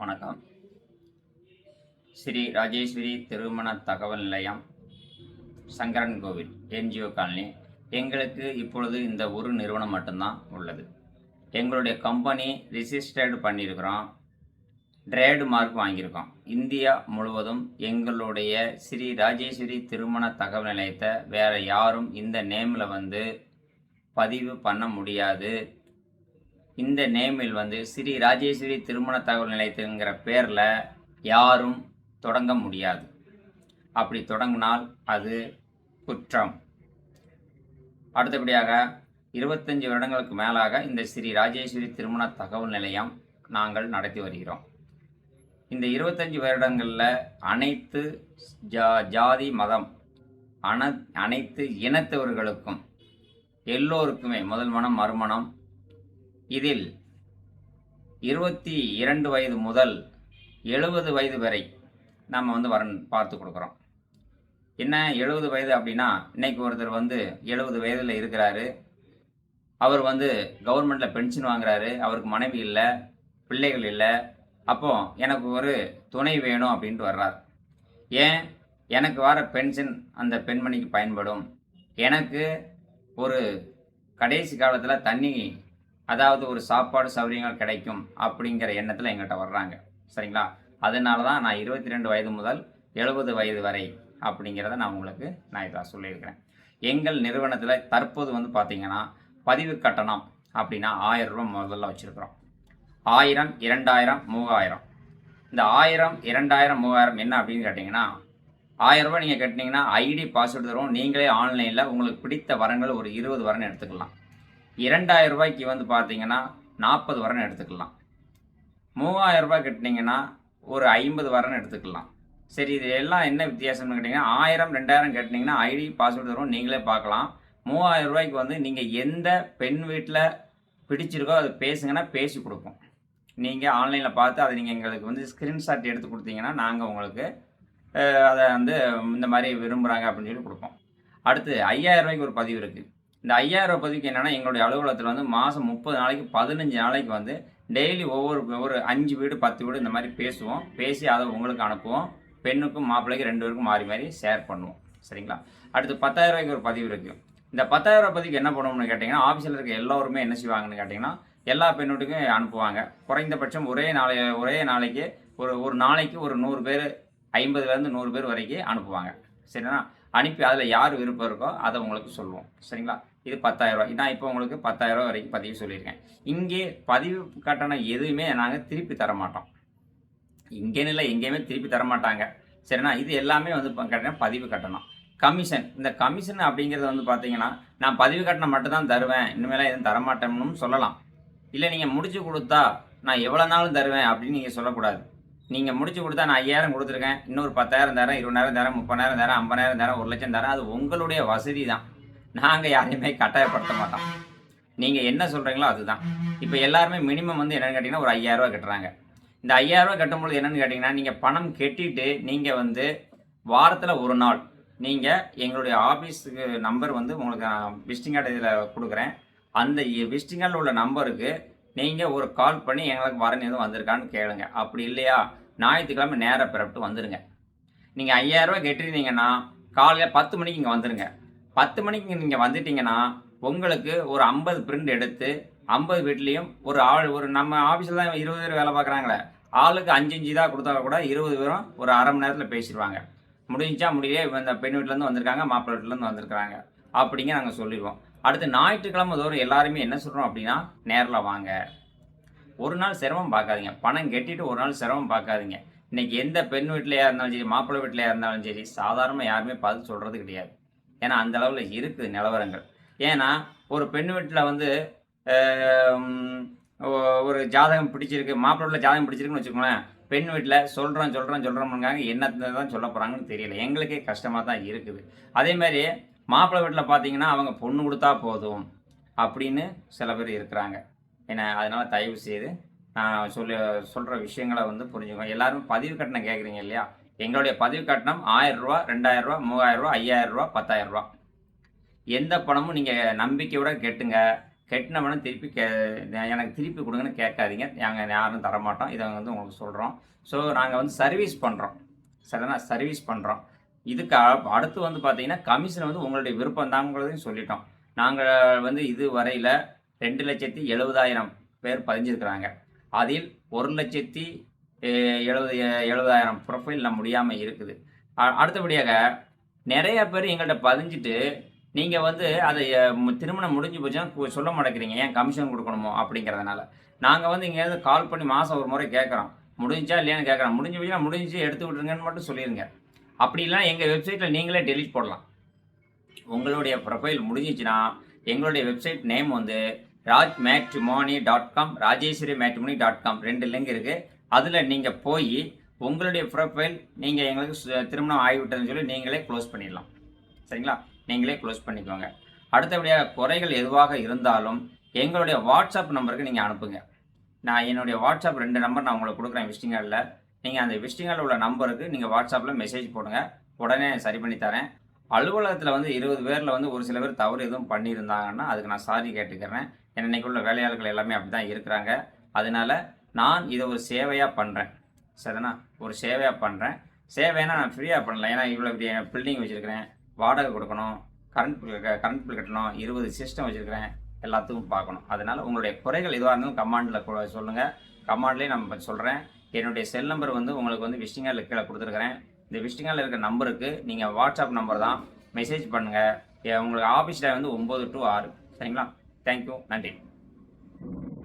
வணக்கம். ஸ்ரீ ராஜேஸ்வரி திருமண தகவல் நிலையம் சங்கரன் கோவில் என்ஜிஓ காலனி. எங்களுக்கு இப்பொழுது இந்த ஒரு நிறுவனம் மட்டும்தான் உள்ளது. எங்களுடைய கம்பெனி ரிஜிஸ்டர்டு பண்ணியிருக்கிறோம். ட்ரேடு மார்க் வாங்கியிருக்கோம். இந்தியா முழுவதும் எங்களுடைய ஸ்ரீ ராஜேஸ்வரி திருமண தகவல் நிலையத்தை வேறு யாரும் இந்த நேமில் வந்து பதிவு பண்ண முடியாது. இந்த நேமில் வந்து ஸ்ரீ ராஜேஸ்வரி திருமண தகவல் நிலையத்துங்கிற பேரில் யாரும் தொடங்க முடியாது. அப்படி தொடங்கினால் அது குற்றம். அடுத்தபடியாக இருபத்தஞ்சி வருடங்களுக்கு மேலாக இந்த ஸ்ரீ ராஜேஸ்வரி திருமண தகவல் நிலையம் நாங்கள் நடத்தி வருகிறோம். இந்த இருபத்தஞ்சி வருடங்களில் அனைத்து ஜா ஜாதி மதம் அன அனைத்து இனத்தவர்களுக்கும் எல்லோருக்குமே முதல் மனம் மறுமணம் இதில் இருபத்தி இரண்டு வயது முதல் எழுபது வயது வரை நம்ம வந்து வரன் பார்த்து கொடுக்குறோம். என்ன எழுபது வயது அப்படின்னா இன்னைக்கு ஒருத்தர் வந்து எழுபது வயதில் இருக்கிறாரு. அவர் வந்து கவர்மெண்ட்டில் பென்ஷன் வாங்குறாரு. அவருக்கு மனைவி இல்லை பிள்ளைகள் இல்லை. அப்போ எனக்கு ஒரு துணை வேணும் அப்படின்ட்டு வர்றார். ஏன்? எனக்கு வர பென்ஷன் அந்த பெண்மணிக்கு பயன்படும். எனக்கு ஒரு கடைசி காலத்தில் தண்ணி அதாவது ஒரு சாப்பாடு சௌகரியங்கள் கிடைக்கும் அப்படிங்கிற எண்ணத்தில் எங்கிட்ட வர்றாங்க. சரிங்களா? அதனால தான் நான் இருபத்தி ரெண்டு வயது முதல் எழுபது வயது வரை அப்படிங்கிறத நான் உங்களுக்கு நான் இதாக சொல்லியிருக்கிறேன். எங்கள் நிறுவனத்தில் தற்போது வந்து பார்த்தீங்கன்னா பதிவு கட்டணம் அப்படின்னா ஆயிரம் ரூபா முதல்ல வச்சுருக்குறோம். ஆயிரம் இரண்டாயிரம் மூவாயிரம். இந்த ஆயிரம் இரண்டாயிரம் மூவாயிரம் என்ன அப்படின்னு கேட்டிங்கன்னா ஆயிரம் ரூபாய் நீங்கள் கட்டினீங்கன்னா ஐடி பாஸ்வேர்டு தருவோம். நீங்களே ஆன்லைனில் உங்களுக்கு பிடித்த வரங்கள் ஒரு இருபது வரன்னு எடுத்துக்கலாம். இரண்டாயிரம் ரூபாய்க்கு வந்து பார்த்தீங்கன்னா நாற்பது வரன் எடுத்துக்கலாம். மூவாயிரம் ரூபாய் கட்டினீங்கன்னா ஒரு ஐம்பது வரன் எடுத்துக்கலாம். சரி இது எல்லாம் என்ன வித்தியாசம்னு கேட்டிங்கன்னா ஆயிரம் ரெண்டாயிரம் கட்டினீங்கன்னா ஐடி பாஸ்வேர்டு தரும் நீங்களே பார்க்கலாம். மூவாயிரம் ரூபாய்க்கு வந்து நீங்கள் எந்த பெண் வீட்டில் பிடிச்சிருக்கோ அது பேசுங்கன்னா பேசி கொடுப்போம். நீங்கள் ஆன்லைனில் பார்த்து அதை நீங்கள் எங்களுக்கு வந்து ஸ்க்ரீன்ஷாட் எடுத்து கொடுத்தீங்கன்னா நாங்கள் உங்களுக்கு அதை வந்து இந்த மாதிரி விரும்புகிறாங்க அப்படின்னு சொல்லி கொடுப்போம். அடுத்து ஐயாயிரம் ரூபாய்க்கு ஒரு பதிவு இருக்குது இந்த ஐயாயிரம் ரூபாய் பதிவுக்கு என்னென்னா எங்களுடைய அலுவலகத்தில் வந்து மாதம் முப்பது நாளைக்கு பதினஞ்சு நாளைக்கு வந்து டெய்லி ஒவ்வொரு ஒரு அஞ்சு வீடு பத்து வீடு இந்த மாதிரி பேசுவோம். பேசி அதை உங்களுக்கு அனுப்புவோம். பெண்ணுக்கும் மாப்பிள்ளைக்கும் ரெண்டு பேருக்கும் மாறி மாறி ஷேர் பண்ணுவோம். சரிங்களா? அடுத்து பத்தாயிரம் ரூபாய்க்கு ஒரு பதிவு இருக்குது இந்த பத்தாயிரம் ரூபாய் பதிவுக்கு என்ன பண்ணுவோம்னு கேட்டிங்கன்னா ஆஃபீஸில் இருக்க எல்லோருமே என்ன செய்வாங்கன்னு கேட்டிங்கன்னா எல்லா பெண்ணுட்டுக்கும் அனுப்புவாங்க. குறைந்தபட்சம் ஒரே நாளை ஒரே நாளைக்கு ஒரு ஒரு நாளைக்கு ஒரு நூறு பேர் ஐம்பதுலேருந்து நூறு பேர் வரைக்கும் அனுப்புவாங்க. சரிண்ணா அனுப்பி அதில் யார் விருப்பம் இருக்கோ அதை உங்களுக்கு சொல்லுவோம். சரிங்களா? இது பத்தாயிரரூவா நான் இப்போ உங்களுக்கு பத்தாயிரரூவா வரைக்கும் பதிவு சொல்லியிருக்கேன். இங்கே பதிவு கட்டணம் எதுவுமே நாங்கள் திருப்பி தர மாட்டோம். இங்கேன்னு இல்லை எங்கேயுமே திருப்பி தர மாட்டாங்க. சரிண்ணா? இது எல்லாமே வந்து இப்போ கட்டணம் பதிவு கட்டணம். கமிஷன். இந்த கமிஷன் அப்படிங்கிறது வந்து பார்த்தீங்கன்னா நான் பதிவு கட்டணம் மட்டும்தான் தருவேன். இனிமேலாம் எதுவும் தரமாட்டேன்னு சொல்லலாம். இல்லை நீங்கள் முடிச்சு கொடுத்தா நான் எவ்வளோ நாளும் தருவேன் அப்படின்னு நீங்கள் சொல்லக்கூடாது. நீங்கள் முடிச்சு கொடுத்தா நான் ஐயாயிரம் கொடுத்துருக்கேன். இன்னொரு பத்தாயிரம் தரேன் இருபதாயிரம் தரேன் முப்பதாயிரம் தரேன் ஐம்பதாயிரம் தரேன் ஒரு லட்சம் தரேன். அது உங்களுடைய வசதி தான். நாங்கள் யாரையுமே கட்டாயப்படுத்த மாட்டோம். நீங்கள் என்ன சொல்கிறீங்களோ அதுதான். இப்போ எல்லாருமே மினிமம் வந்து என்னென்னு கேட்டிங்கன்னா ஒரு ஐயாயிரரூவா கட்டுறாங்க. இந்த ஐயாயிரரூவா கட்டும்பொழுது என்னென்னு கேட்டிங்கன்னா நீங்கள் பணம் கெட்டிட்டு நீங்கள் வந்து வாரத்தில் ஒரு நாள் நீங்கள் எங்களுடைய ஆஃபீஸுக்கு நம்பர் வந்து உங்களுக்கு நான் விசிட்டிங் கார்டு இதில் கொடுக்குறேன். அந்த விசிட்டிங் கார்டில் உள்ள நம்பருக்கு நீங்கள் ஒரு கால் பண்ணி எங்களுக்கு வரன் எதுவும் வந்திருக்கான்னு கேளுங்க. அப்படி இல்லையா? ஞாயிற்றுக்கிழமை நேராக பிறப்பிட்டு வந்துடுங்க நீங்கள் ஐயாயிரரூவா கெட்டிருந்தீங்கன்னா காலையில் பத்து மணிக்கு இங்கே வந்துடுங்க பத்து மணிக்கு நீங்கள் வந்துட்டீங்கன்னா உங்களுக்கு ஒரு ஐம்பது பிரிண்ட் எடுத்து ஐம்பது வீட்லேயும் ஒரு ஆள் ஒரு நம்ம ஆஃபீஸில் தான் இருபது பேர் வேலை பார்க்குறாங்களே ஆளுக்கு அஞ்சு அஞ்சு தான் கொடுத்தா கூட இருபது பேரும் ஒரு அரை மணி நேரத்தில் பேசிடுவாங்க. முடிஞ்சா முடியல இந்த பெண் வீட்டிலேருந்து வந்திருக்காங்க மாப்பிள்ளை வீட்டிலேருந்து வந்திருக்காங்க அப்படிங்க நாங்கள் சொல்லிடுவோம். அடுத்து ஞாயிற்றுக்கிழமை தோறும் எல்லாருமே என்ன சொல்கிறோம் அப்படின்னா நேரில் வாங்க. ஒரு நாள் சிரமம் பார்க்காதீங்க. பணம் கெட்டிட்டு ஒரு நாள் சிரமம் பார்க்காதீங்க. இன்றைக்கி எந்த பெண் வீட்டிலையா இருந்தாலும் சரி மாப்பிள்ளை வீட்டிலையா இருந்தாலும் சரி சாதாரணமாக யாருமே பதில் சொல்கிறது கிடையாது. ஏன்னா அந்த அளவில் இருக்குது நிலவரங்கள். ஏன்னா ஒரு பெண் வீட்டில் வந்து ஒரு ஜாதகம் பிடிச்சிருக்கு மாப்பிள்ளை வீட்டில் ஜாதகம் பிடிச்சிருக்குன்னு வச்சுக்கோங்களேன் பெண் வீட்டில் சொல்கிறோம் சொல்கிறோம் சொல்கிறோம்னுங்காங்க என்னத்தை தான் சொல்ல போகிறாங்கன்னு தெரியல. எங்களுக்கே கஷ்டமாக தான் இருக்குது. அதே மாதிரி மாப்பிள்ளை வீட்டில் பார்த்தீங்கன்னா அவங்க பொண்ணு கொடுத்தா போதும் அப்படின்னு சில பேர் இருக்கிறாங்க. ஏன்னா அதனால் தயவு செய்து நான் சொல்லி சொல்கிற விஷயங்களை வந்து புரிஞ்சுக்கோங்க எல்லாரும் பதிவு கட்டணம் கேட்குறீங்க இல்லையா? எங்களுடைய பதிவு கட்டணம் ஆயிரம் ரூபா மூவாயிரரூவா ஐயாயிரரூவா மூவாயிரம் ரூபா எந்த பணமும் நீங்கள் நம்பிக்கையோட கெட்டுங்க. கெட்டினவன திருப்பி கே எனக்கு திருப்பி கொடுங்கன்னு கேட்காதீங்க. நாங்கள் யாரும் தரமாட்டோம். இதை வந்து உங்களுக்கு சொல்கிறோம் ஸோ நாங்கள் வந்து சர்வீஸ் பண்ணுறோம் சரிண்ணா சர்வீஸ் பண்ணுறோம் இதுக்கு அடுத்து வந்து பார்த்தீங்கன்னா கமிஷன் வந்து உங்களுடைய விருப்பம் தாங்கிறதையும் சொல்லிட்டோம். நாங்கள் வந்து இது வரையில் ரெண்டு லட்சத்தி எழுபதாயிரம் பேர் பதிஞ்சிருக்கிறாங்க. அதில் ஒரு லட்சத்தி எழுபது எழுபதாயிரம் ப்ரொஃபைல் முடியாமல் இருக்குது. அடுத்தபடியாக நிறைய பேர் எங்கள்கிட்ட பதிஞ்சிட்டு நீங்கள் வந்து அதை திருமணம் முடிஞ்சு போச்சுன்னா கு- சொல்ல மாட்டேங்கிறீங்க. ஏன் கமிஷன் கொடுக்கணுமோ அப்படிங்கிறதுனால. நாங்கள் வந்து இங்கேருந்து கால் பண்ணி மாதம் ஒரு முறை கேட்குறோம். முடிஞ்சா இல்லையான்னு கேட்குறோம். முடிஞ்சு போச்சுன்னா முடிஞ்சு எடுத்து விட்ருங்கன்னு மட்டும் சொல்லிடுங்க அப்படி இல்லைன்னா எங்கள் வெப்சைட்டில் நீங்களே டெலிட் போடலாம். உங்களுடைய ப்ரொஃபைல் முடிஞ்சிச்சுன்னா எங்களுடைய வெப்சைட் நேம் வந்து Raj matrimony dot com Rajeswari matrimony dot com ரெண்டு லிங்க் இருக்குது அதில் நீங்கள் போய் உங்களுடைய ப்ரொஃபைல் நீங்கள் எங்களுக்கு சு- திருமணம் ஆகிவிட்டதுன்னு சொல்லி நீங்களே க்ளோஸ் பண்ணிடலாம். சரிங்களா? நீங்களே க்ளோஸ் பண்ணிக்கோங்க. அடுத்தபடியாக குறைகள் எதுவாக இருந்தாலும் எங்களுடைய வாட்ஸ்அப் நம்பருக்கு நீங்கள் அனுப்புங்க. நான் என்னுடைய வாட்ஸ்அப் ரெண்டு நம்பர் நான் உங்களுக்கு கொடுக்குறேன் விசிட்டிங் கார்டில் நீங்கள் அந்த விசிட்டிங் உள்ள நம்பருக்கு நீங்கள் வாட்ஸ்அப்பில் மெசேஜ் போடுங்க. உடனே சரி பண்ணி தரேன். அலுவலகத்தில் வந்து இருபது பேரில் வந்து ஒரு சில பேர் தவறு எதுவும் பண்ணியிருந்தாங்கன்னா அதுக்கு நான் சாரி கேட்டுக்கிறேன். ஏன்னா இன்னைக்கு உள்ள வேலையாளர்கள் எல்லாமே அப்படி தான் இருக்கிறாங்க. அதனால நான் இதை ஒரு சேவையாக பண்ணுறேன் சரிண்ணா? ஒரு சேவையாக பண்ணுறேன் சேவைனா நான் ஃப்ரீயாக பண்ணல. ஏன்னா இவ்வளோ பெரிய பில்டிங் வச்சுருக்கிறேன். வாடகை கொடுக்கணும். கரண்ட் பில் கரண்ட் பில் கட்டணும். இருபது சிஸ்டம் வச்சுருக்கிறேன். எல்லாத்துக்கும் பார்க்கணும். அதனால் உங்களுடைய குறைகள் எதுவாக இருந்தாலும் கமாண்டில் சொல்லுங்கள் கமாண்ட்லேயே நம்ம சொல்கிறேன் என்னுடைய செல் நம்பர் வந்து உங்களுக்கு வந்து விசிட்டிங்கால் கீழே கொடுத்துருக்குறேன். இந்த விசிட்டிங்கால் இருக்கிற நம்பருக்கு நீங்கள் வாட்ஸ்அப் நம்பர் தான் மெசேஜ் பண்ணுங்கள் உங்களுக்கு ஆஃபீஸ் டைம் வந்து ஒம்பது டு ஆறு. சரிங்களா? தேங்க்யூ நன்றி.